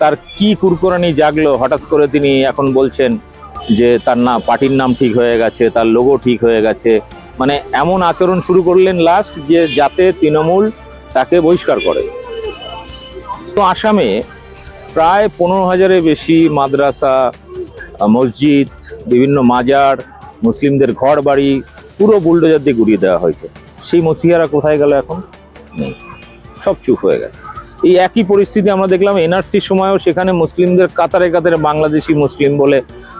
তার কি কুরকুরানি জাগলো? হঠাৎ করে তিনি এখন বলছেন যে তার না, পার্টির নাম ঠিক হয়ে গেছে, তার লোগো ঠিক হয়ে গেছে। মানে এমন আচরণ শুরু করলেন লাস্ট যে যাতে তৃণমূল তাকে বহিষ্কার করে। তো আসামে প্রায় পনেরো হাজারের বেশি মাদ্রাসা, মসজিদ, বিভিন্ন মাজার, মুসলিমদের ঘর বাড়ি পুরো বুলডোজার দিয়ে ঘুরিয়ে দেওয়া হয়েছে। সেই মসিহারা কোথায় গেল এখন? নেই। সব চুপ হয়ে গেছে। এই একই পরিস্থিতি আমরা দেখলাম এনআরসির সময়ও সেখানে মুসলিমদের কাতারে কাতারে বাংলাদেশি মুসলিম বলে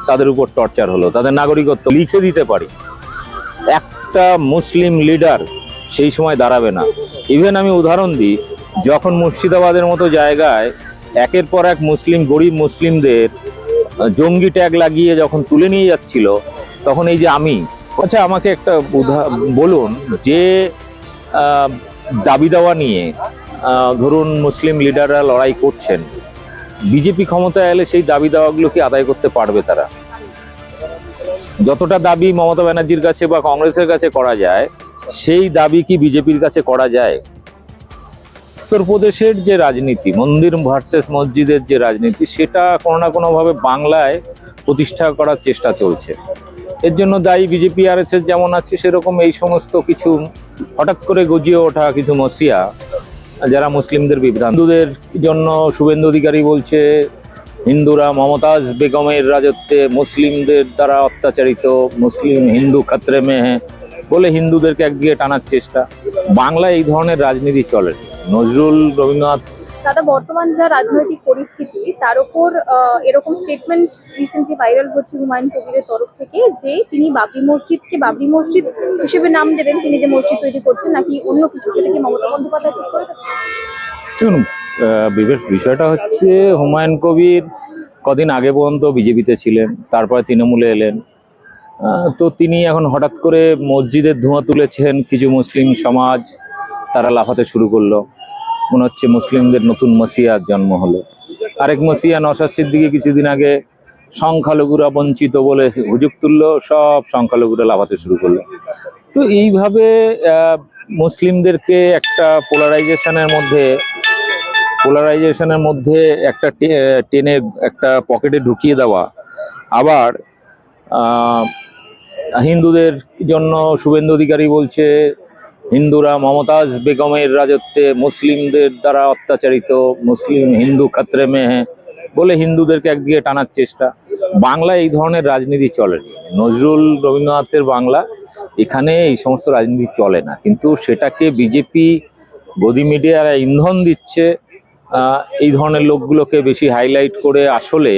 তাদের উপর টর্চার হলো, তাদের নাগরিকত্ব লিখে দিতে পারি। একটা মুসলিম লিডার সেই সময় দাঁড়াবে না। ইভেন আমি উদাহরণ দিই, যখন মুর্শিদাবাদের মতো জায়গায় একের পর এক মুসলিম, গরিব মুসলিমদের জঙ্গি ট্যাগ লাগিয়ে যখন তুলে নিয়ে যাচ্ছিল, তখন এই যে আমি আচ্ছা আমাকে একটা বলুন যে দাবি দাওয়া নিয়ে ধরুন মুসলিম লিডাররা লড়াই করছেন, বিজেপি ক্ষমতায় এলে সেই দাবি দাওয়াগুলো কি আদায় করতে পারবে তারা? যতটা দাবি মমতা ব্যানার্জির কাছে বা কংগ্রেসের কাছে করা যায়, সেই দাবি কি বিজেপির কাছে করা যায়? উত্তরপ্রদেশের যে রাজনীতি, মন্দির ভার্সেস মসজিদের যে রাজনীতি, সেটা কোনো না কোনোভাবে বাংলায় প্রতিষ্ঠা করার চেষ্টা চলছে। এর জন্য দায়ী বিজেপি আর যেমন আছে, সেরকম এই সমস্ত কিছু হঠাৎ করে গজিয়ে ওঠা কিছু মসিয়া যারা মুসলিমদের বিভ্রান্ত। হিন্দুদের জন্য শুভেন্দু অধিকারী বলছে, হিন্দুরা মমতাজ বেগমের রাজত্বে মুসলিমদের দ্বারা অত্যাচারিত, মুসলিম হিন্দু খাত্রে মে হ্যাঁ বলে হিন্দুদেরকে একদিকে টানার চেষ্টা। বাংলায় এই ধরনের রাজনীতি চলে। নজরুল রবীন্দ্রনাথ দাদা, বর্তমান যা রাজনৈতিক পরিস্থিতি, তার উপর এরকম স্টেটমেন্ট রিসেন্টলি ভাইরাল হচ্ছে হুমায়ুন কবিরের তরফ থেকে যে তিনি বাবরি মসজিদকে বাবরি মসজিদ হিসেবে নাম দেবেন। তিনি যে মসজিদ তৈরি করছেন নাকি অন্য কিছু, সেটা কি মমতা বন্দ্যোপাধ্যায় ঠিক করে? দেখুন বিষয়টা হচ্ছে হুমায়ুন কবির কদিন আগে পর্যন্ত বিজেপিতে ছিলেন, তারপরে তৃণমূলে এলেন। তো তিনি এখন হঠাৎ করে মসজিদের ধোঁয়া তুলেছেন কিছু মুসলিম সমাজ, তারা লাফাতে শুরু করল। মনে হচ্ছে মুসলিমদের নতুন মসিয়ার জন্ম হলো। আরেক মসিয়া নসার সিদ্দিকি কিছুদিন আগে সংখ্যালঘুরা বঞ্চিত বলে হুজুগ তুললো, সব সংখ্যালঘুরা লাভাতে শুরু করল। তো এইভাবে মুসলিমদেরকে একটা পোলারাইজেশনের মধ্যে পোলারাইজেশনের মধ্যে একটা টেনে একটা পকেটে ঢুকিয়ে দেওয়া। আবার হিন্দুদের জন্য শুভেন্দু অধিকারী বলছে হিন্দুরা মমতাজ বেগমের রাজত্বে মুসলিমদের দ্বারা অত্যাচারিত, মুসলিম হিন্দু খাতরে মে হ্যাঁ বলে হিন্দুদেরকে একদিকে টানার চেষ্টা। বাংলায় এই ধরনের রাজনীতি চলে নজরুল রবীন্দ্রনাথের বাংলা এখানে এই সমস্ত রাজনীতি চলে না। কিন্তু সেটাকে বিজেপি গদি মিডিয়ারা ইন্ধন দিচ্ছে এই ধরনের লোকগুলোকে বেশি হাইলাইট করে আসলে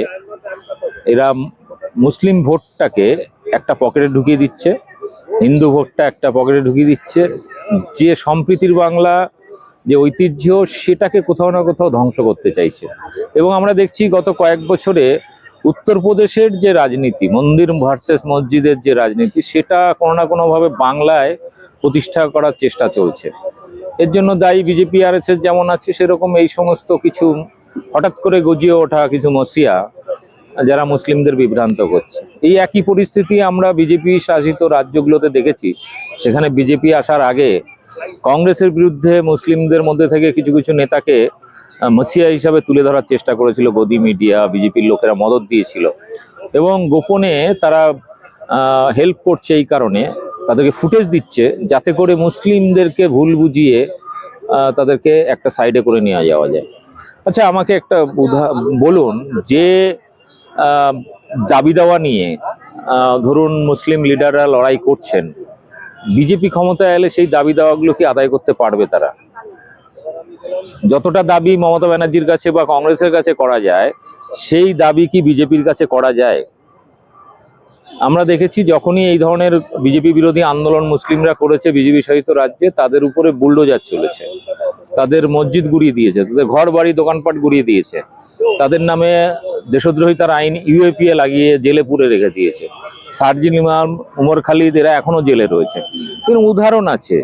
এরা মুসলিম ভোটটাকে একটা পকেটে ঢুকিয়ে দিচ্ছে, হিন্দু ভোটটা একটা পকেটে ঢুকিয়ে দিচ্ছে যে সম্প্রীতির বাংলা, যে ঐতিহ্য, সেটাকে কোথাও না কোথাও ধ্বংস করতে চাইছে। এবং আমরা দেখছি গত কয়েক বছরে উত্তরপ্রদেশের যে রাজনীতি, মন্দির ভার্সেস মসজিদের যে রাজনীতি, সেটা কোনো না কোনোভাবে বাংলায় প্রতিষ্ঠা করার চেষ্টা চলছে। এর জন্য দায়ী বিজেপি আর যেমন আছে, সেরকম এই সমস্ত কিছু হঠাৎ করে গজিয়ে ওঠা কিছু মসিয়া যারা মুসলিমদের বিভ্রান্ত করছে। এই একই পরিস্থিতি আমরা বিজেপি শাসিত রাজ্যগুলোতে দেখেছি। সেখানে বিজেপি আসার আগে কংগ্রেসের বিরুদ্ধে মুসলিমদের মধ্যে থেকে কিছু কিছু নেতাকে মসিয়া হিসাবে তুলে ধরার চেষ্টা করেছিল গদি মিডিয়া, বিজেপির লোকেরা মদত দিয়েছিল। এবং গোপনে তারা হেল্প করছে এই কারণে, তাদেরকে ফুটেজ দিচ্ছে যাতে করে মুসলিমদেরকে ভুল বুঝিয়ে তাদেরকে একটা সাইডে করে নিয়ে যাওয়া যায়। আচ্ছা আমাকে একটা বলুন যে দাবি দাওয়া নিয়ে ধরুন মুসলিম লিডাররা লড়াই করছেন, বিজেপি ক্ষমতায় এলে সেই দাবি দাওয়াগুলো কি আদায় করতে পারবে তারা? যতটা দাবি মমতা ব্যানার্জির কাছে বা কংগ্রেসের কাছে করা যায়, সেই দাবি কি বিজেপির কাছে করা যায়? আমরা দেখেছি যখনই এই ধরনের বিজেপি বিরোধী আন্দোলন মুসলিমরা করেছে, বিজেপি শাসিত রাজ্যে, তাদের উপরে বুলডোজার চলেছে। তাদের মসজিদ গুড়িয়ে দিয়েছে, তাদের ঘর বাড়ি দোকানপাট গুড়িয়ে দিয়েছে। তাদের নামে দেশদ্রোহিতার আইন ইউএপিএ লাগিয়ে জেলে পুরে রেখে দিয়েছে। সার্জিন ইমাম উমর খালিদ এরা এখনও জেলে রয়েছে। কিন্তু উদাহরণ আছে।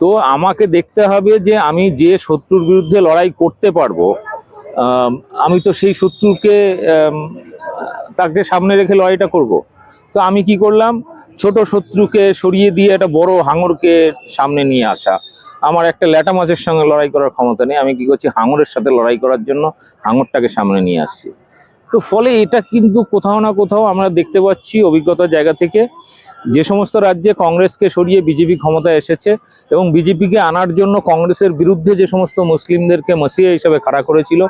তো আমাকে দেখতে হবে যে আমি যে শত্রুর বিরুদ্ধে লড়াই করতে পারব আম, তো সেই শত্রুকে তাকে সামনে রেখে লড়াইটা করব। তো আমি কি করলাম? ছোট শত্রুকে সরিয়ে দিয়ে একটা বড় হাঙরকে সামনে নিয়ে আসা। আমার একটা ল্যাটা মাছের সঙ্গে লড়াই করার ক্ষমতা নেই। আমি কি করছি? হাঙরের সাথে লড়াই করার জন্য হাঙরটাকে সামনে নিয়ে আসছি। তো ফলে এটা কিন্তু কোথাও না কোথাও আমরা দেখতে পাচ্ছি অভিজ্ঞতার জায়গা থেকে। যে সমস্ত রাজ্যে কংগ্রেসকে সরিয়ে বিজেপি ক্ষমতায় এসেছে এবং বিজেপিকে আনার জন্য কংগ্রেসের বিরুদ্ধে যে সমস্ত মুসলিমদেরকে মসিয়া হিসেবে খাড়া করেছিল,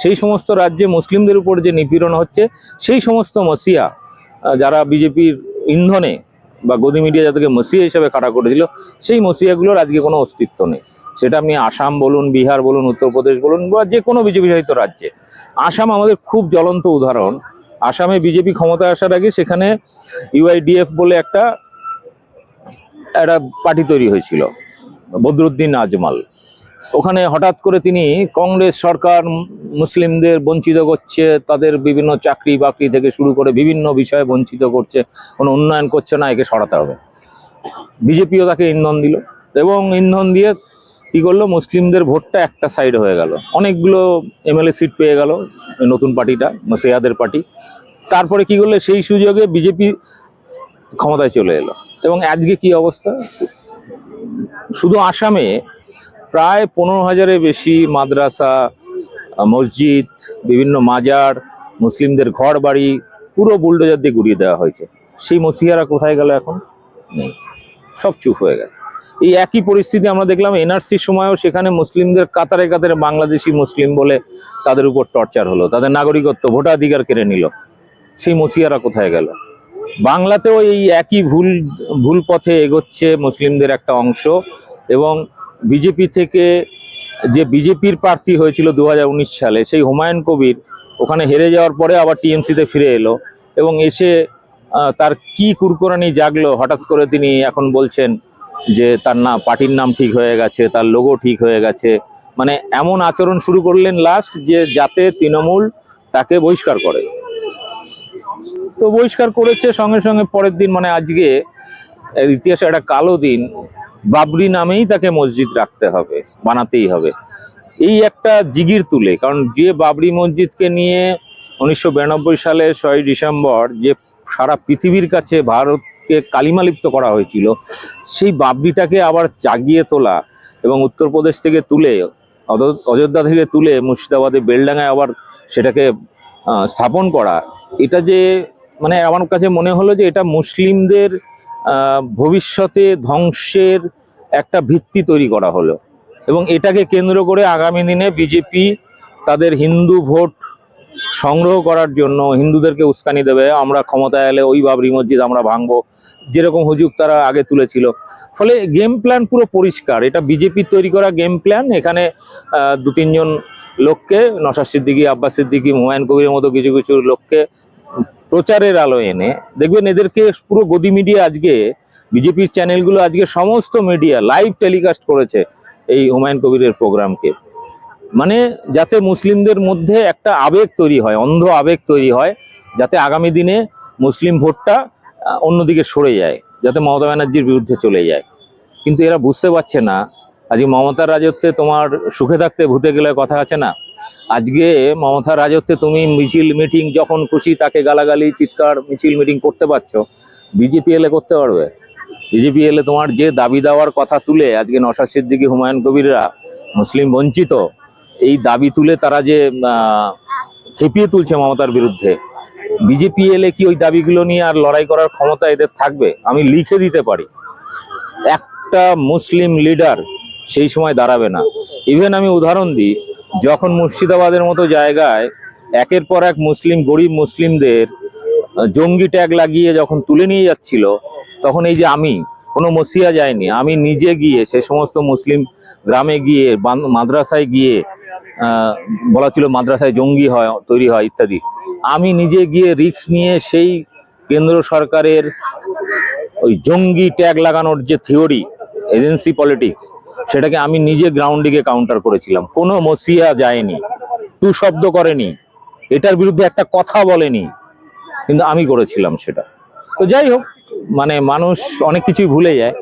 সেই সমস্ত রাজ্যে মুসলিমদের উপর যে নিপীড়ন হচ্ছে, সেই সমস্ত মসিয়া যারা বিজেপির ইন্ধনে বা গদি মিডিয়া যাদেরকে মসিয়া হিসেবে খাড়া করেছিল, সেই মসিয়াগুলোর আজকে কোনো অস্তিত্ব নেই। সেটা আপনি আসাম বলুন, বিহার বলুন, উত্তরপ্রদেশ বলুন, বা যে কোনো বিজেপি শাসিত রাজ্যে। আসাম আমাদের খুব জ্বলন্ত উদাহরণ। আসামে বিজেপি ক্ষমতায় আসার আগে সেখানে ইউআইডিএফ বলে একটা একটা পার্টি তৈরি হয়েছিল, বদরুদ্দিন আজমাল ওখানে হঠাৎ করে তিনি কংগ্রেস সরকার, মুসলিমদের বঞ্চিত করছে, তাদের বিভিন্ন চাকরি বাকরি থেকে শুরু করে বিভিন্ন বিষয়ে বঞ্চিত করছে, কোনো উন্নয়ন করছে না, একে সরাতে হবে। বিজেপিও তাকে ইন্ধন দিল এবং ইন্ধন দিয়ে কি করল, মুসলিমদের ভোটটা একটা সাইড হয়ে গেল। অনেকগুলো এমএলএ সিট পেয়ে গেল, নতুন পার্টিটা সেয়াদের পার্টি। তারপরে কি করল, সেই সুযোগে বিজেপি ক্ষমতায় চলে এলো। এবং আজকে কি অবস্থা? শুধু আসামে প্রায় পনেরো হাজারের বেশি মাদ্রাসা মসজিদ, বিভিন্ন মাজার, মুসলিমদের ঘর বাড়ি পুরো বুলডোজার দিয়ে গুড়িয়ে দেওয়া হয়েছে। সেই মসিহারা কোথায় গেল এখন? নেই। সব চুপ হয়ে গেছে। এই একই পরিস্থিতি আমরা দেখলাম এনআরসির সময়ও সেখানে মুসলিমদের কাতারে কাতারে বাংলাদেশি মুসলিম বলে তাদের উপর টর্চার হলো, তাদের নাগরিকত্ব, ভোটাধিকার কেড়ে নিল। সেই মসিহারা কোথায় গেল? বাংলাতেও এই একই ভুল ভুল পথে এগোচ্ছে মুসলিমদের একটা অংশ এবং বিজেপি থেকে যে বিজেপির প্রার্থী হয়েছিল দু হাজার উনিশ সালে, সেই হুমায়ুন কবির ওখানে হেরে যাওয়ার পরে আবার টিএমসিতে ফিরে এলো এবং এসে তার কি কুরকুরানি জাগলো হঠাৎ করে তিনি এখন বলছেন যে তার না, পার্টির নাম ঠিক হয়ে গেছে, তার লোগো ঠিক হয়ে গেছে। মানে এমন আচরণ শুরু করলেন লাস্ট যে যাতে তৃণমূল তাকে বহিষ্কার করে। তো বহিষ্কার করেছে সঙ্গে সঙ্গে পরের দিন মানে আজকে ইতিহাসে একটা কালো দিন বাবরি নামেই তাকে মসজিদ রাখতে হবে, বানাতেই হবে। এই একটা জিগির তুলে, কারণ যে বাবরি মসজিদকে নিয়ে উনিশশো বিরানব্বই সালে ছয় ডিসেম্বর যে সারা পৃথিবীর কাছে ভারতকে কালিমালিপ্ত করা হয়েছিল, সেই বাবরিটাকে আবার জাগিয়ে তোলা এবং উত্তরপ্রদেশ থেকে তুলে অযোধ্যা থেকে তুলে মুর্শিদাবাদে বেলডাঙ্গায় আবার সেটাকে স্থাপন করা। এটা যে মানে আমার কাছে মনে হলো যে এটা মুসলিমদের ভবিষ্যতে ধ্বংসের একটা ভিত্তি তৈরি করা হলো। এবং এটাকে কেন্দ্র করে আগামী দিনে বিজেপি তাদের হিন্দু ভোট সংগ্রহ করার জন্য হিন্দুদেরকে উস্কানি দেবে, আমরা ক্ষমতায় এলে ওই বাবরি মসজিদ আমরা ভাঙবো, যেরকম হুজুক তারা আগে তুলেছিল। ফলে গেম প্ল্যান পুরো পরিষ্কার, এটা বিজেপির তৈরি করা গেম প্ল্যান, এখানে দু তিনজন লোককে নসার সিদ্দিকি, আব্বাস সিদ্দিকি, হুমায়ুন কবিরের মতো কিছু কিছু লোককে প্রচারের আলো এনে, দেখবেন এদেরকে পুরো গদি মিডিয়া আজকে বিজেপির চ্যানেলগুলো আজকে সমস্ত মিডিয়া লাইভ টেলিকাস্ট করেছে এই হুমায়ুন কবিরের প্রোগ্রামকে মানে যাতে মুসলিমদের মধ্যে একটা আবেগ তৈরি হয়, অন্ধ আবেগ তৈরি হয়, যাতে আগামী দিনে মুসলিম ভোটটা অন্যদিকে সরে যায়, যাতে মমতা ব্যানার্জির বিরুদ্ধে চলে যায়। কিন্তু এরা বুঝতে পারছে না, আজকে মমতার রাজত্বে তোমার সুখে থাকতে ভূতে গেলে কথা আছে না? আজকে মমতার রাজত্বে তুমি মিছিল মিটিং, যখন খুশি তাকে গালাগালি, চিৎকার, মিছিল মিটিং করতে পারছ, বিজেপি এলে করতে পারবে। বিজেপি এলে তোমার যে দাবি দেওয়ার কথা তুলে, আজকে নশা সিদ্দিকী, হুমায়ুন কবিররা মুসলিম বঞ্চিত, এই দাবি তুলে তারা যে খেপিয়ে তুলছে মমতার বিরুদ্ধে। বিজেপি এলে কি ওই দাবিগুলো নিয়ে আর লড়াই করার ক্ষমতা এদের থাকবে? আমি লিখে দিতে পারি। একটা মুসলিম লিডার সেই সময় দাঁড়াবে না। ইভেন আমি উদাহরণ দিই যখন মুর্শিদাবাদের মতো জায়গায় একের পর এক মুসলিম, গরিব মুসলিমদের জঙ্গি ট্যাগ লাগিয়ে যখন তুলে নিয়ে যাচ্ছিল, তখন এই যে আমি, কোনো মসিয়া যায়নি। আমি নিজে গিয়ে সে সমস্ত মুসলিম গ্রামে গিয়ে মাদ্রাসায় গিয়ে বলা ছিল মাদ্রাসায় জঙ্গি হয়, তৈরি হয়, ইত্যাদি। আমি নিজে গিয়ে রিস্ক নিয়ে সেই কেন্দ্র সরকারের ওই জঙ্গি ট্যাগ লাগানোর যে থিওরি, এজেন্সি পলিটিক্স সেটাকে আমি নিজে গ্রাউন্ডে গিয়ে কাউন্টার করেছিলাম। কোনো মসিয়া যায়নি। টু শব্দ করেনি। এটার বিরুদ্ধে একটা কথা বলেনি। কিন্তু আমি করেছিলাম সেটা। তো যাই হোক মানে মানুষ অনেক কিছুই ভুলে যায়,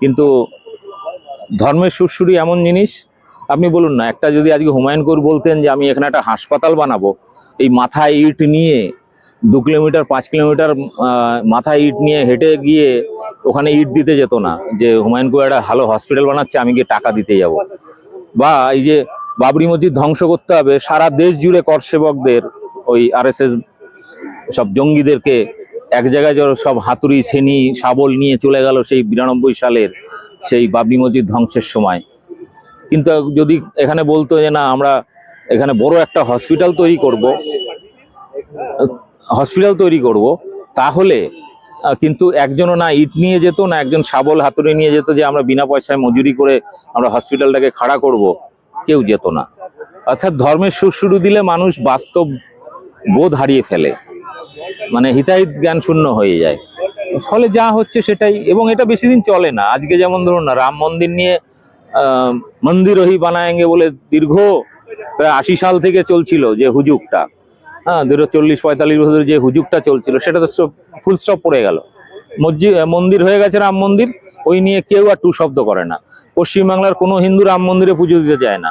কিন্তু ধর্মের সুরসুরি এমন জিনিস, আপনি বলুন না, একটা যদি আজকে হুমায়ুন কবির বলতেন যে আমি এখানে একটা হাসপাতাল বানাবো, এই মাথায় ইট নিয়ে দু কিলোমিটার, পাঁচ কিলোমিটার মাথায় ইট নিয়ে হেঁটে গিয়ে ওখানে ইট দিতে যেত না, যে হুমায়ুন কুয়া একটা ভালো হসপিটাল বানাচ্ছে, আমি গিয়ে টাকা দিতে যাব। বা এই যে বাবরি মসজিদ ধ্বংস করতে হবে, সারা দেশ জুড়ে কর সেবকদের, ওই আরএসএস সব জঙ্গিদেরকে এক জায়গায় সব হাতুড়ি সেনি শাবল নিয়ে চলে গেল সেই বিরানব্বই সালের সেই বাবরি মসজিদ ধ্বংসের সময়। কিন্তু যদি এখানে বলতো যে না, আমরা এখানে বড় একটা হসপিটাল তৈরি করব হসপিটাল তৈরি করব তাহলে কিন্তু একজনও না ইট নিয়ে যেত না একজন শাবল হাতুড়ি নিয়ে যেত যে আমরা বিনা পয়সায় মজুরি করে আমরা হসপিটালটাকে খাড়া করব কেউ যেত না। অর্থাৎ ধর্মের শুরু দিলে মানুষ বাস্তব বোধ হারিয়ে ফেলে মানে হিতাহিত জ্ঞান শূন্য হয়ে যায়। ফলে যা হচ্ছে সেটাই এবং এটা বেশি দিন চলে না। আজকে যেমন ধরুন না রাম মন্দির নিয়ে আহ, মন্দির ওহি বানায়েঙ্গে বলে দীর্ঘ প্রায় আশি সাল থেকে চলছিল যে হুজুকটা হ্যাঁ দীর্ঘ চল্লিশ পঁয়তাল্লিশ বছর যে হুজুকটা চলছিল, সেটা তো ফুল স্টপ পড়ে গেল। মসজিদ মন্দির হয়ে গেছে রাম মন্দির, ওই নিয়ে কেউ আর টু শব্দ করে না। পশ্চিমবাংলার কোনো হিন্দু রাম মন্দিরে পুজো দিতে যায় না।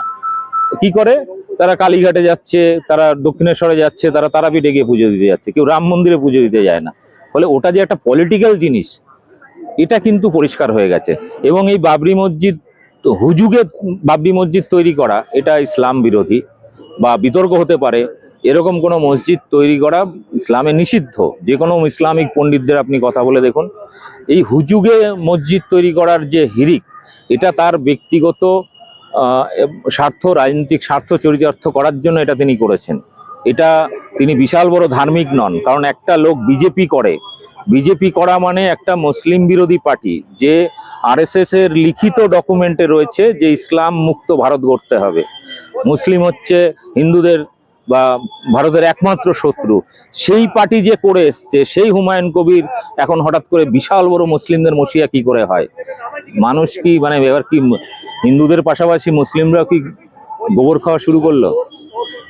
কি করে? তারা কালীঘাটে যাচ্ছে, তারা দক্ষিণেশ্বরে যাচ্ছে, তারা তারাপীঠে গিয়ে পুজো দিতে যাচ্ছে। কেউ রাম মন্দিরে পুজো দিতে যায় না। ফলে ওটা যে একটা পলিটিক্যাল জিনিস, এটা কিন্তু পরিষ্কার হয়ে গেছে। এবং এই বাবরি মসজিদ, হুজুগে বাবরি মসজিদ তৈরি করা, এটা ইসলাম বিরোধী বা বিতর্ক হতে পারে। এরকম কোনো মসজিদ তৈরি করা ইসলামে নিষিদ্ধ। যে কোনো ইসলামিক পণ্ডিতদের আপনি কথা বলে দেখুন। এই হুজুগে মসজিদ তৈরি করার যে হিরিক, এটা তার ব্যক্তিগত স্বার্থ, রাজনৈতিক স্বার্থ, চরিতার্থ করার জন্য এটা তিনি করেছেন। এটা তিনি বিশাল বড় ধার্মিক নন, কারণ একটা লোক বিজেপি করে। বিজেপি করা মানে একটা মুসলিম বিরোধী পার্টি, যে আরএসএস এর লিখিত ডকুমেন্টে রয়েছে যে ইসলাম মুক্ত ভারত গড়তে হবে। মুসলিম হচ্ছে হিন্দুদের বা ভারতের একমাত্র শত্রু, সেই পার্টি যে করে এসছে, সেই হুমায়ুন কবির এখন হঠাৎ করে বিশাল বড় মুসলিমদের মসিয়া কি করে হয়? মানুষ কি মানে এবার কি হিন্দুদের পাশাপাশি মুসলিমরা কি গোবর খাওয়া শুরু করল?